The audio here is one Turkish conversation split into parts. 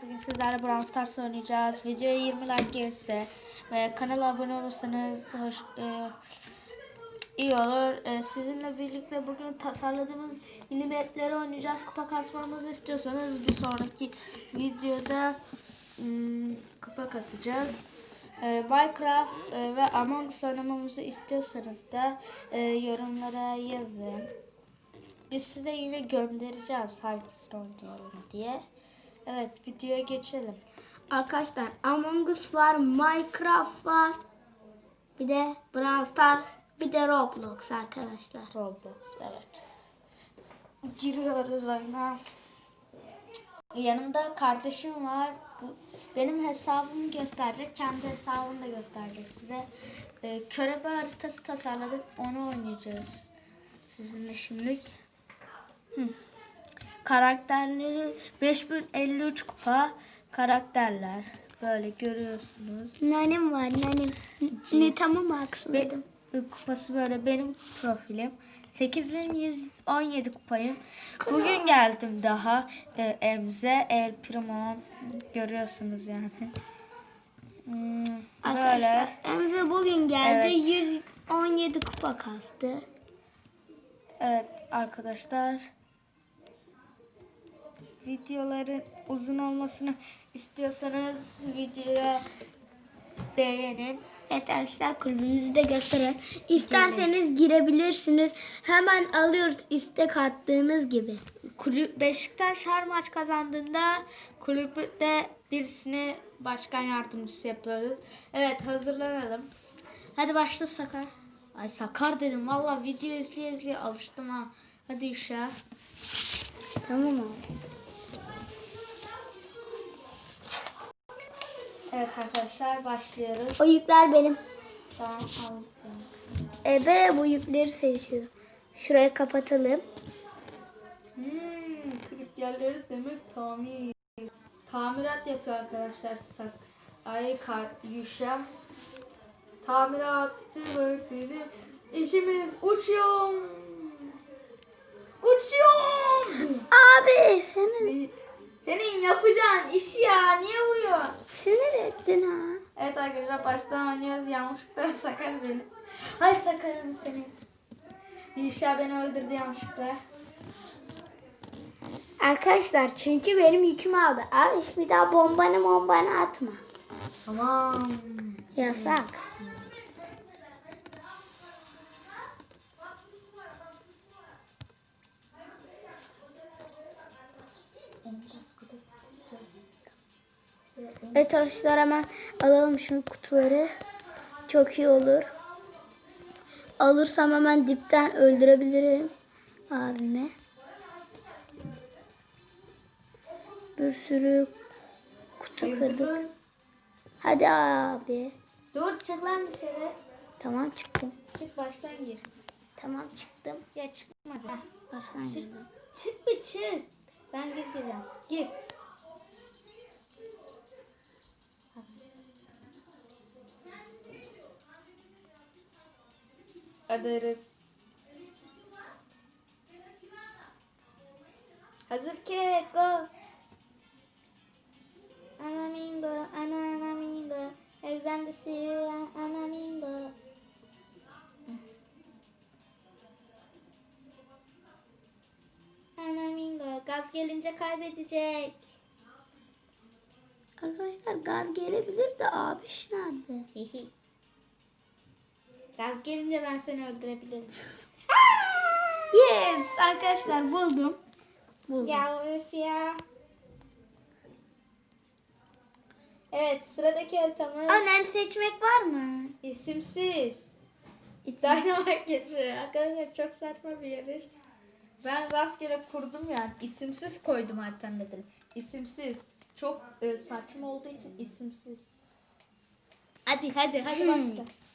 Bugün sizlerle Brawl Stars oynayacağız. Videoya 20 like gelirse ve kanala abone olursanız hoş e, iyi olur. E, sizinle birlikte bugün tasarladığımız mini mapleri oynayacağız. Kupa kasmamızı istiyorsanız bir sonraki videoda hmm, kupa kasacağız. E, Minecraft e, ve Among Us oynamamızı istiyorsanız da e, yorumlara yazın. Biz size yine göndereceğiz hangisini oynayalım diye. Evet videoya geçelim. Arkadaşlar Among Us var, Minecraft var. Bir de Brawl Stars, bir de Roblox arkadaşlar. Roblox evet. Giriyoruz oyuna. Yanımda kardeşim var. Bu, benim hesabımı gösterecek. Kendi hesabını da gösterecek size. Ee, körebe haritası tasarladım. Onu oynayacağız. Sizinle şimdi. Hı. Karakterleri 5053 kupa karakterler. Böyle görüyorsunuz. Nanim var, nanim. Ne tamam mı haksızladım? Ve kupası böyle benim profilim. 8117 kupayım. Bugün geldim daha e, Emze El Primo görüyorsunuz yani. Hmm, Arkadaşlar böyle Emre bugün geldi, Evet. 117 kupa kastı. evet arkadaşlar videoların uzun olmasını istiyorsanız videoya beğenin. Evet arkadaşlar kulübümüzü de gösterin. İsterseniz girebilirsiniz. Hemen alıyoruz istek attığınız gibi. Kulüp Beşiktaş her maç kazandığında kulüpte birisine başkan yardımcısı yapıyoruz. Evet hazırlanalım. Hadi başla Sakar. Ay Sakar dedim. Valla video izleye izleye alıştım ha. Hadi Üşa. Tamam abi. Evet arkadaşlar başlıyoruz. O yükler benim. Tamam aldım. Ebe bu yükleri seçiyor. Şurayı kapatalım. Hmm, kırık yerleri demek tamir. Tamirat yapıyor arkadaşlar sak. Ay kar Yuşa. Tamiratçı ve bizim işimiz uçuyor. Uçuyor. Abi senin Senin yapacağın iş ya niye vuruyor? Ettin ha. Evet arkadaşlar baştan oynuyoruz. Yanlışlıkla Sakar beni. Hay Sakar'ım seni. Yuşa beni öldürdü yanlışlıkla. Arkadaşlar çünkü benim yükümü aldı. Abi bir daha bombanı bombanı atma. Tamam. Yasak. Evet arkadaşlar hemen alalım şu kutuları. Çok iyi olur. Alırsam hemen dipten öldürebilirim abime. Bir sürü kutu kırdık. Hadi abi. Dur çık lan dışarı. Tamam çıktım. Çık baştan gir. Tamam çıktım. Ya çıkmadı. Heh. Baştan Çık. girdim. Çık bir çık. Ben gireceğim. Gir. Hadi. Hazır ki go. Anamingo, anamingo. Exam the anamingo. Anamingo. Gaz gelince kaybedecek. Arkadaşlar gaz gelebilir de abi nerede? Hihi. Gaz gelince ben seni öldürebilirim. Yes arkadaşlar buldum. Buldum. Ya öf ya. Evet sıradaki haritamız Annen seçmek var mı? isimsiz. İsim. Dynamite yarışı. Arkadaşlar çok saçma bir yarış. Ben rastgele kurdum yani. İsimsiz koydum haritanın adını. İsimsiz. Çok e, saçma olduğu için isimsiz. Hadi hadi hadi Hmm. başla.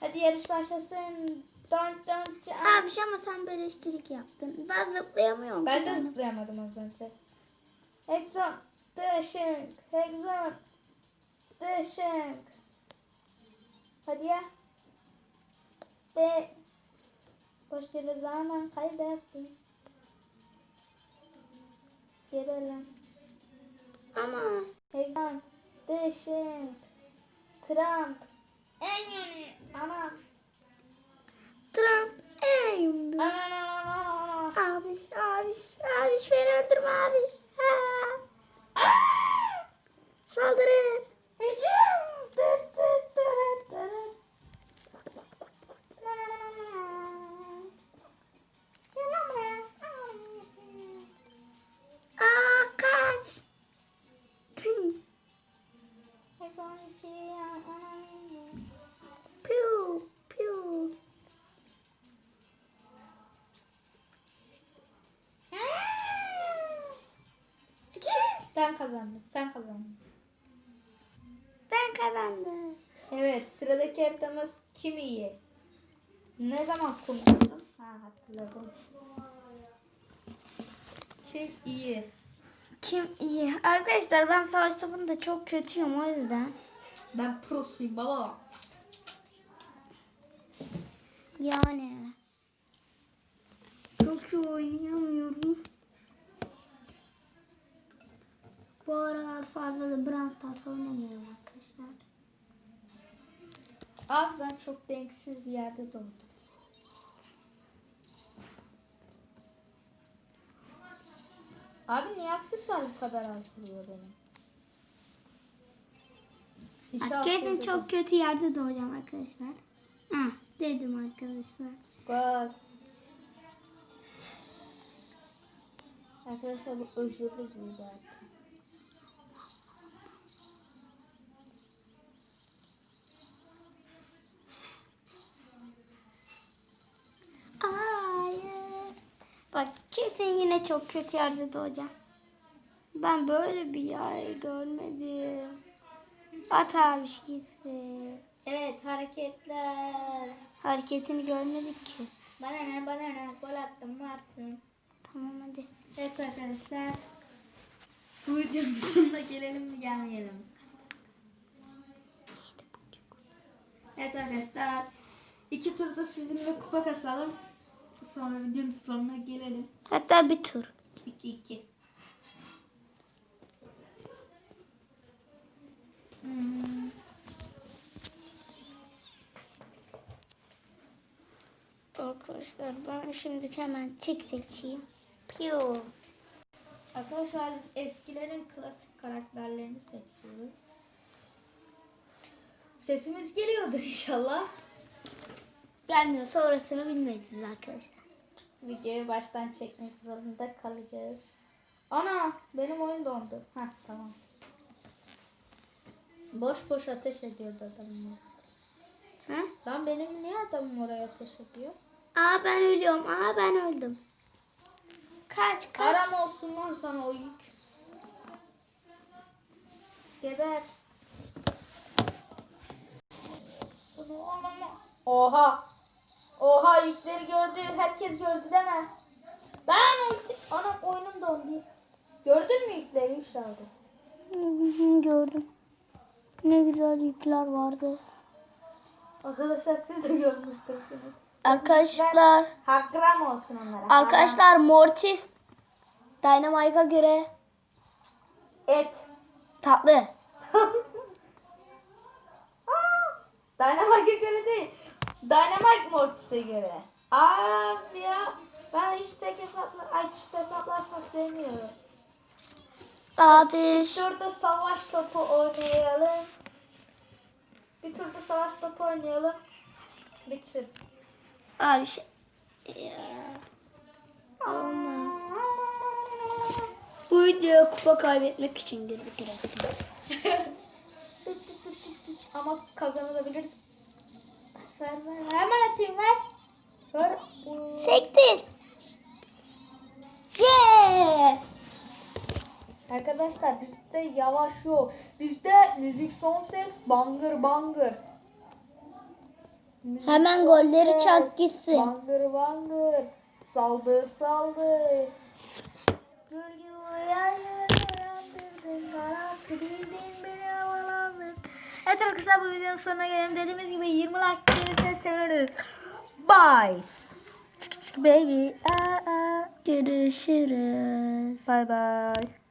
Hadi yarış başlasın. Don don. Abi ama sen beleştirik yaptın. Ben zıplayamıyorum. Ben de zıplayamadım az önce. Hexon, dashing, hexon, dashing. Hadi ya. Be, Boş yere zaman kaybettim. Gelelim. Ama Heyecan. Deşin. Trump. En yeni. Ana. Trump en ana. Abiş, abiş, abiş beni öldürme abiş. Ha. Ben kazandım. Sen kazandın. Ben kazandım. Evet sıradaki haritamız kim iyi? Ne zaman konuştum? Ha hatırladım. Kim iyi? Kim iyi? Arkadaşlar ben savaş topunda çok kötüyüm o yüzden. Ben prosuyum baba. Yani. Çok iyi oynayamıyorum. Fazla da Brawl Stars oynamıyorum arkadaşlar. Ah ben çok denksiz bir yerde doğdum. Abi niye aksesuar bu kadar az vuruyor benim? İnşallah Kesin çok kötü yerde doğacağım arkadaşlar. Hah dedim arkadaşlar. Bak. Arkadaşlar bu özürlü gibi zaten. Kesin yine çok kötü yerde doğacağım. Ben böyle bir yer görmedim. At abi gitsin. Evet hareketler. Hareketini görmedik ki. Bana ne bana ne gol attım mı attım. Tamam hadi. Evet arkadaşlar. Bu videonun sonuna gelelim mi gelmeyelim? Evet arkadaşlar. iki turda sizinle kupa kasalım. Sonra videonun sonuna gelelim. Hatta bir tur. 2-2. Hmm. Arkadaşlar ben şimdi hemen tik seçeyim. Piu. Arkadaşlar biz eskilerin klasik karakterlerini seçiyoruz. Sesimiz geliyordur inşallah. Gelmiyorsa orasını bilmeyiz biz arkadaşlar. Videoyu baştan çekmek zorunda kalacağız. Ana benim oyun dondu. Heh tamam. Boş boş ateş ediyordu adamım. Ha? Lan benim niye adamım oraya ateş ediyor? Aa ben ölüyorum. Aa ben öldüm. Kaç kaç. Haram olsun lan sana o yük. Geber. Oha. Oha yükleri gördü. Herkes gördü deme. Ben ulti- Anam oyunum dondu. Gördün mü yükleri? Aldı. Gördüm. Ne güzel yükler vardı. Arkadaşlar siz de görmüştünüz. Arkadaşlar, Hakkram olsun onlara. arkadaşlar Mortis Dynamite'a göre Et. tatlı. Dynamite'e göre değil. Dynamite Mortis'e göre. Abi ya. Ben hiç tek hesapla, ay çift hesaplaşma sevmiyorum. Abi Şurada savaş topu oynayalım. Bir turda savaş topu oynayalım. Bitsin. abi şey. Ya. Aman. Bu videoya kupa kaybetmek için girdik resmen. Ama kazanabiliriz. Ver ver. Hemen atayım ver. Ver. Sektir. Yeah. Arkadaşlar bizde yavaş yok. Bizde müzik son ses bangır bangır. Müzik Hemen golleri ses, çak gitsin. Bangır bangır. Saldır saldır. Gölge uyandırdın bana kırıldın beni. Evet arkadaşlar bu videonun sonuna gelelim. Dediğimiz gibi 20 like gelirse seviniriz. Bye. Çık çık baby. Aa, aa. Görüşürüz. Bye bye.